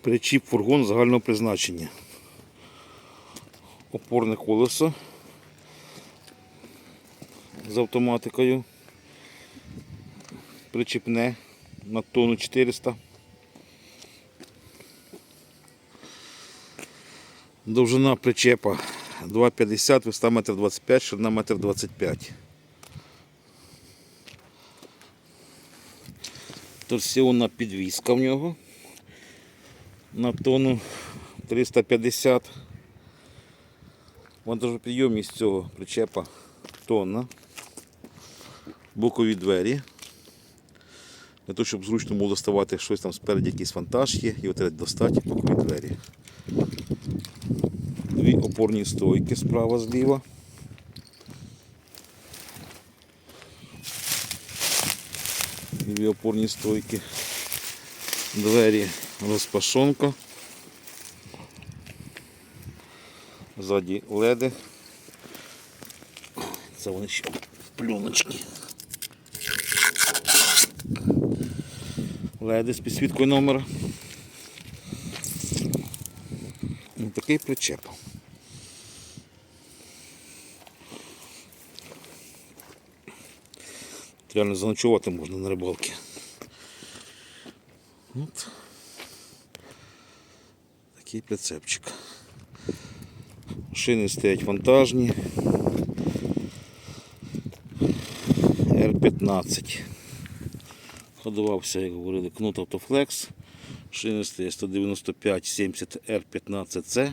Причіп фургон загального призначення. Опорне колесо з автоматикою. Причіпне на тонну 400. Довжина причепа 2,50, висота 1,25 м, ширина 1,25 м. Торсіонна підвіска в нього на тонну 350. Вантажопідйомність цього причепа тонна. Бокові двері. Для того, щоб зручно було доставати щось там спереді, якийсь вантаж є, його треба достати бокові двері. Дві опорні стойки справа зліва. Дві опорні стойки. Двері розпашонка. Ззаді леди. Це вони ще пленочки. Леди з підсвіткою номера. Ось такий причеп. Реально заночувати можна на рибалці. От. Такий прицепчик. Шини стоять вантажні. R15. Ходувався, як говорили, кнут Автофлекс. Шини стоять 195 70 R15C.